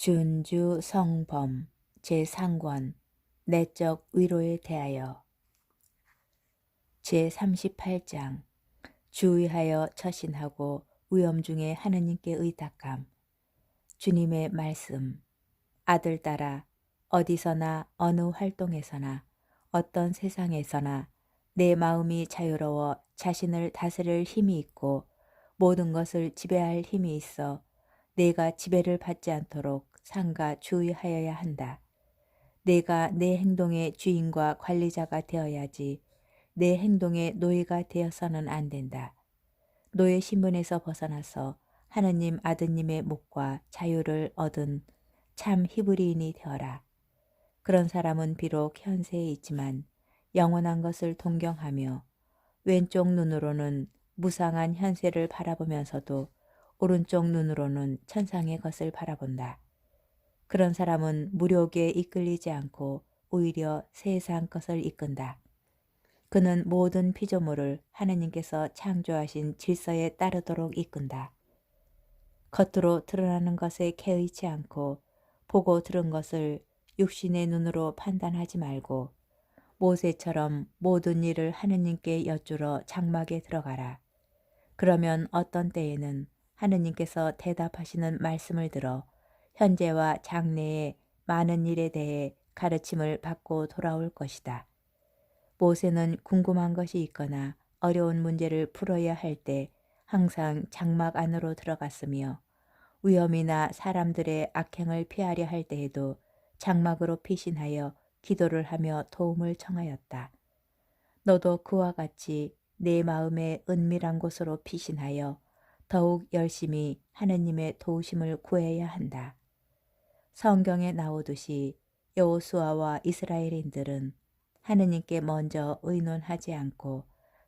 준주 성범 제3권 내적 위로에 대하여. 제38장 주의하여 처신하고 위험 중에 하느님께 의탁함. 주님의 말씀 아들 따라 어디서나 어느 활동에서나 어떤 세상에서나 내 마음이 자유로워 자신을 다스릴 힘이 있고 모든 것을 지배할 힘이 있어 내가 지배를 받지 않도록 상가 주의하여야 한다. 내가 내 행동의 주인과 관리자가 되어야지 내 행동의 노예가 되어서는 안 된다. 노예 신분에서 벗어나서 하느님 아드님의 목과 자유를 얻은 참 히브리인이 되어라. 그런 사람은 비록 현세에 있지만 영원한 것을 동경하며 왼쪽 눈으로는 무상한 현세를 바라보면서도 오른쪽 눈으로는 천상의 것을 바라본다. 그런 사람은 무력에 이끌리지 않고 오히려 세상 것을 이끈다. 그는 모든 피조물을 하느님께서 창조하신 질서에 따르도록 이끈다. 겉으로 드러나는 것에 개의치 않고 보고 들은 것을 육신의 눈으로 판단하지 말고 모세처럼 모든 일을 하느님께 여쭈러 장막에 들어가라. 그러면 어떤 때에는 하느님께서 대답하시는 말씀을 들어 현재와 장래의 많은 일에 대해 가르침을 받고 돌아올 것이다. 모세는 궁금한 것이 있거나 어려운 문제를 풀어야 할 때 항상 장막 안으로 들어갔으며 위험이나 사람들의 악행을 피하려 할 때에도 장막으로 피신하여 기도를 하며 도움을 청하였다. 너도 그와 같이 내 마음의 은밀한 곳으로 피신하여 더욱 열심히 하느님의 도우심을 구해야 한다. 성경에 나오듯이 여호수아와 이스라엘인들은 하느님께 먼저 의논하지 않고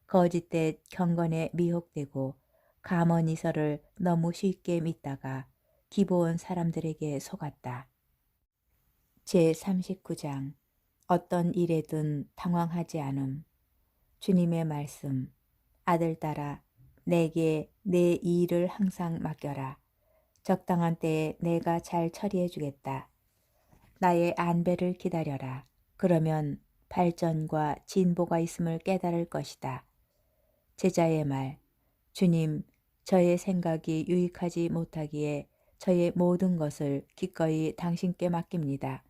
거짓된 경건에 미혹되고 가머니서를 너무 쉽게 믿다가 기보온 사람들에게 속았다. 제39장 어떤 일에든 당황하지 않음 주님의 말씀 아들 따라 내게 내 일을 항상 맡겨라. 적당한 때에 내가 잘 처리해 주겠다. 나의 안배를 기다려라. 그러면 발전과 진보가 있음을 깨달을 것이다. 제자의 말, 주님, 저의 생각이 유익하지 못하기에 저의 모든 것을 기꺼이 당신께 맡깁니다.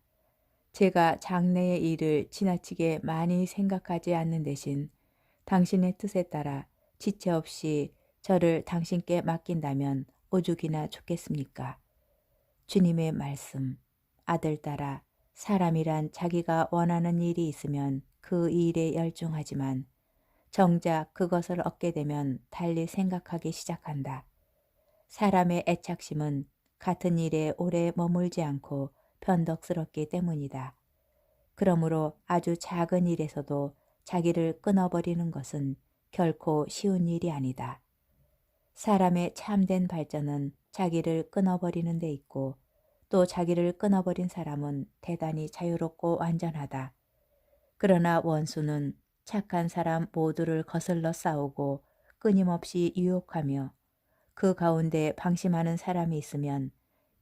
제가 장래의 일을 지나치게 많이 생각하지 않는 대신 당신의 뜻에 따라 지체 없이 저를 당신께 맡긴다면 오죽이나 좋겠습니까? 주님의 말씀, 아들 따라 사람이란 자기가 원하는 일이 있으면 그 일에 열중하지만 정작 그것을 얻게 되면 달리 생각하기 시작한다. 사람의 애착심은 같은 일에 오래 머물지 않고 변덕스럽기 때문이다. 그러므로 아주 작은 일에서도 자기를 끊어버리는 것은 결코 쉬운 일이 아니다. 사람의 참된 발전은 자기를 끊어버리는 데 있고 또 자기를 끊어버린 사람은 대단히 자유롭고 완전하다. 그러나 원수는 착한 사람 모두를 거슬러 싸우고 끊임없이 유혹하며 그 가운데 방심하는 사람이 있으면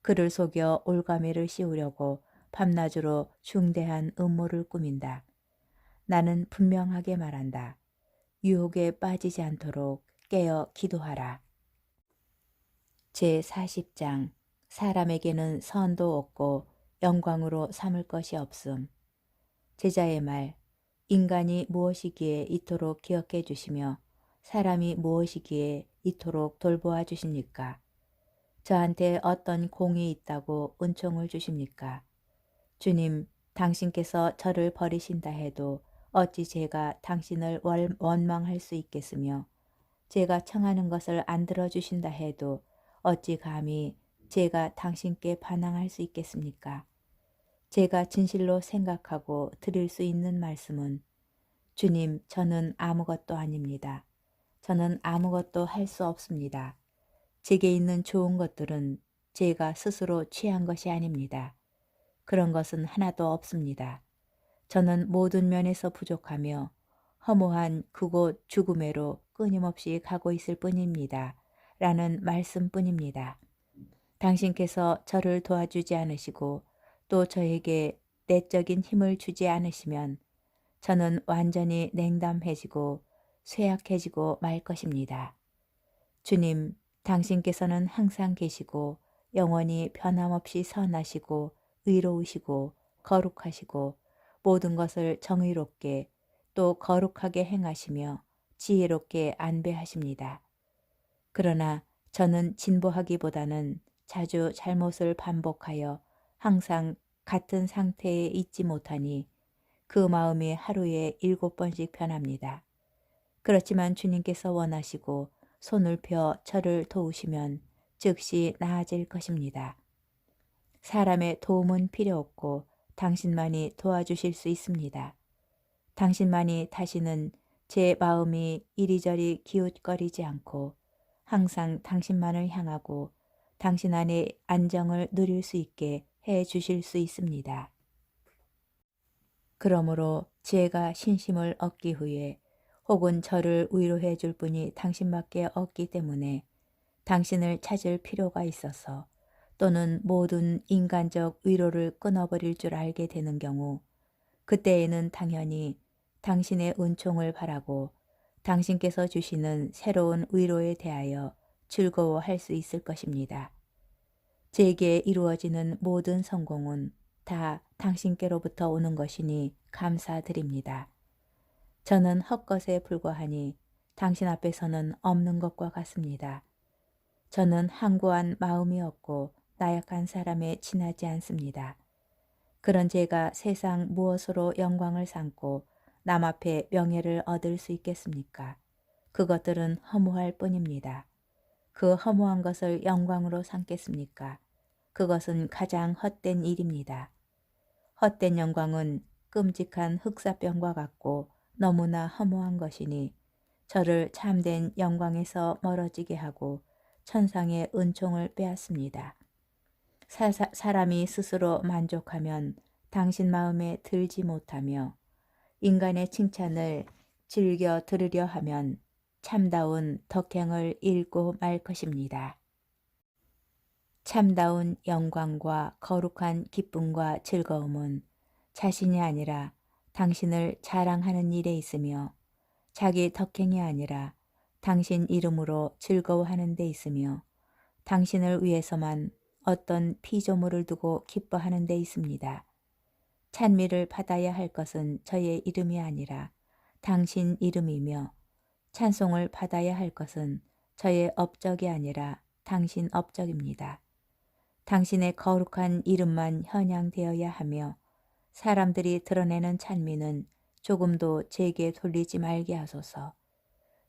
그를 속여 올가미를 씌우려고 밤낮으로 중대한 음모를 꾸민다. 나는 분명하게 말한다. 유혹에 빠지지 않도록 깨어 기도하라. 제40장 사람에게는 선도 없고 영광으로 삼을 것이 없음. 제자의 말 인간이 무엇이기에 이토록 기억해 주시며 사람이 무엇이기에 이토록 돌보아 주십니까? 저한테 어떤 공이 있다고 은총을 주십니까? 주님, 당신께서 저를 버리신다 해도 어찌 제가 당신을 원망할 수 있겠으며 제가 청하는 것을 안 들어주신다 해도 어찌 감히 제가 당신께 반항할 수 있겠습니까? 제가 진실로 생각하고 드릴 수 있는 말씀은 주님, 저는 아무것도 아닙니다. 저는 아무것도 할 수 없습니다. 제게 있는 좋은 것들은 제가 스스로 취한 것이 아닙니다. 그런 것은 하나도 없습니다. 저는 모든 면에서 부족하며 허무한 그곳 죽음에로 끊임없이 가고 있을 뿐입니다. 라는 말씀뿐입니다. 당신께서 저를 도와주지 않으시고 또 저에게 내적인 힘을 주지 않으시면 저는 완전히 냉담해지고 쇠약해지고 말 것입니다. 주님, 당신께서는 항상 계시고 영원히 변함없이 선하시고 의로우시고 거룩하시고 모든 것을 정의롭게 또 거룩하게 행하시며 지혜롭게 안배하십니다. 그러나 저는 진보하기보다는 자주 잘못을 반복하여 항상 같은 상태에 있지 못하니 그 마음이 하루에 일곱 번씩 변합니다. 그렇지만 주님께서 원하시고 손을 펴 저를 도우시면 즉시 나아질 것입니다. 사람의 도움은 필요 없고 당신만이 도와주실 수 있습니다. 당신만이 다시는 제 마음이 이리저리 기웃거리지 않고 항상 당신만을 향하고 당신 안에 안정을 누릴 수 있게 해 주실 수 있습니다. 그러므로 제가 신심을 얻기 위해 혹은 저를 위로해 줄 분이 당신밖에 없기 때문에 당신을 찾을 필요가 있어서 또는 모든 인간적 위로를 끊어버릴 줄 알게 되는 경우 그때에는 당연히 당신의 은총을 바라고 당신께서 주시는 새로운 위로에 대하여 즐거워할 수 있을 것입니다. 제게 이루어지는 모든 성공은 다 당신께로부터 오는 것이니 감사드립니다. 저는 헛것에 불과하니 당신 앞에서는 없는 것과 같습니다. 저는 항구한 마음이 없고 나약한 사람에 지나지 않습니다. 그런 제가 세상 무엇으로 영광을 삼고 남 앞에 명예를 얻을 수 있겠습니까? 그것들은 허무할 뿐입니다. 그 허무한 것을 영광으로 삼겠습니까? 그것은 가장 헛된 일입니다. 헛된 영광은 끔찍한 흑사병과 같고 너무나 허무한 것이니 저를 참된 영광에서 멀어지게 하고 천상의 은총을 빼앗습니다. 사, 사람이 스스로 만족하면 당신 마음에 들지 못하며 인간의 칭찬을 즐겨 들으려 하면 참다운 덕행을 잃고 말 것입니다. 참다운 영광과 거룩한 기쁨과 즐거움은 자신이 아니라 당신을 자랑하는 일에 있으며 자기 덕행이 아니라 당신 이름으로 즐거워하는 데 있으며 당신을 위해서만 어떤 피조물을 두고 기뻐하는 데 있습니다. 찬미를 받아야 할 것은 저의 이름이 아니라 당신 이름이며 찬송을 받아야 할 것은 저의 업적이 아니라 당신 업적입니다. 당신의 거룩한 이름만 현양되어야 하며 사람들이 드러내는 찬미는 조금도 제게 돌리지 말게 하소서.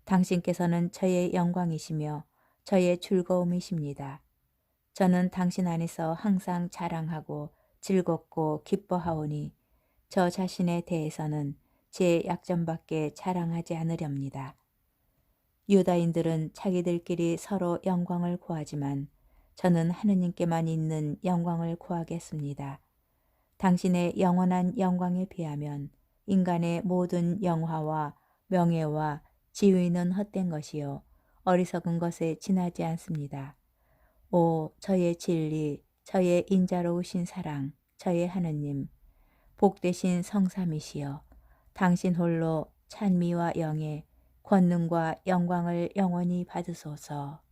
당신께서는 저의 영광이시며 저의 즐거움이십니다. 저는 당신 안에서 항상 자랑하고 즐겁고 기뻐하오니 저 자신에 대해서는 제 약점밖에 자랑하지 않으렵니다. 유다인들은 자기들끼리 서로 영광을 구하지만 저는 하느님께만 있는 영광을 구하겠습니다. 당신의 영원한 영광에 비하면 인간의 모든 영화와 명예와 지위는 헛된 것이요 어리석은 것에 지나지 않습니다. 오 저의 진리 저의 인자로우신 사랑 저의 하느님 복되신 성삼이시여 당신 홀로 찬미와 영예 권능과 영광을 영원히 받으소서.